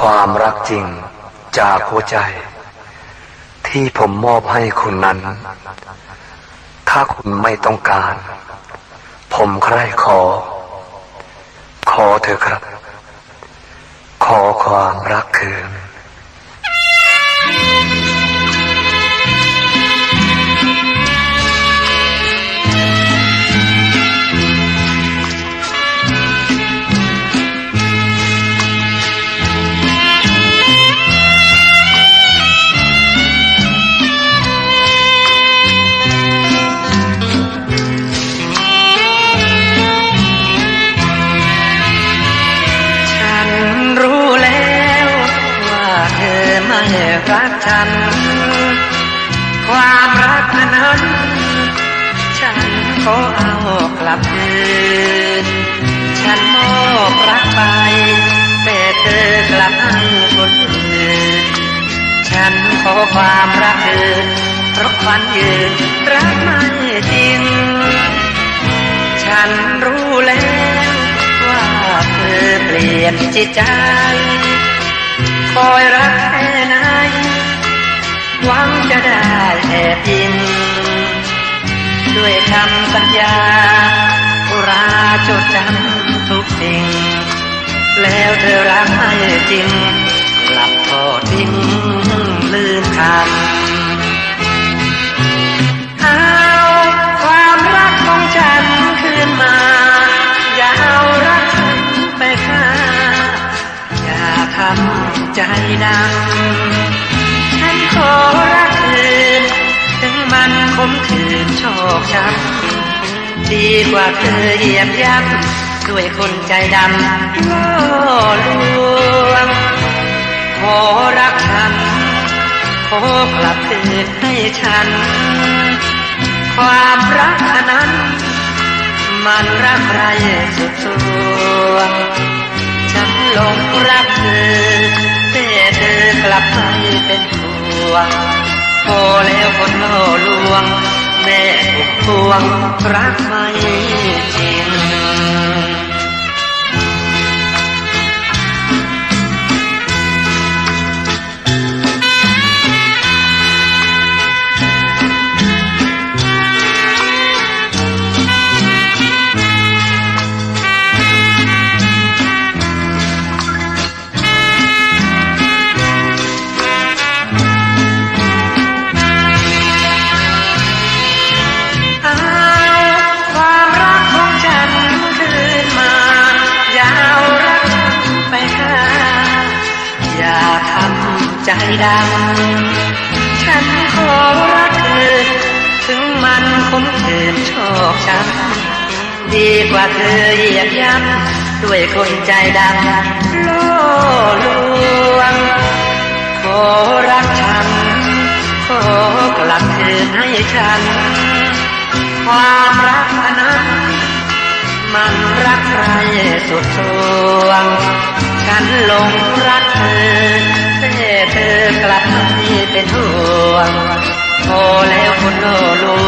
ความรักจริงจากหัวใจ ที่ผมมอบให้คุณนั้น ถ้าคุณไม่ต้องการ ผมใคร่ขอ ขอเธอครับ ขอความรักคืน รักฉัน ความรักนั้น ฉันขอเอากลับคืน ฉันมอบรักไป แต่เธอกลับให้คนอื่น ฉันขอความรักเธอเพราะฝันยืนรักไม่จริง ฉันรู้แล้วว่าเธอเปลี่ยนจิตใจคอยรักแหนหวังจะได้แอบยิน ด้วยคำสัญญาอุราจดจำทุกสิ่ง แล้วเธอรักให้จริง กลับทอดทิ้งลืมคำ ใจดำฉันขอรักคืนถึงมันคมคืนชอกช้ำดีกว่าเธอเหยียบย่ำด้วยคนใจดำล่อลวง ขอรักฉัน ขอกลับคืนให้ฉัน ความรักนั้น มันรักใครสุดสวงฉันหลงรักเธอ เธอกลับไปเป็นห่วงพอแล้วคนล่อลวง แม่ถูกทวงรักไม่จริง ใจดำ ฉันขอรักเธอ ถึงมันคมคืนชอกช้ำดีกว่าเธอเหยียบย่ำด้วยคนใจดำล่อลวง ขอรักฉัน ขอกลับคืนให้ฉัน ความรักนั้นมันรักใครสุดสวง ฉันลงรักเธอ พี่เป็นห่วงโทรแล้วคุณโลลู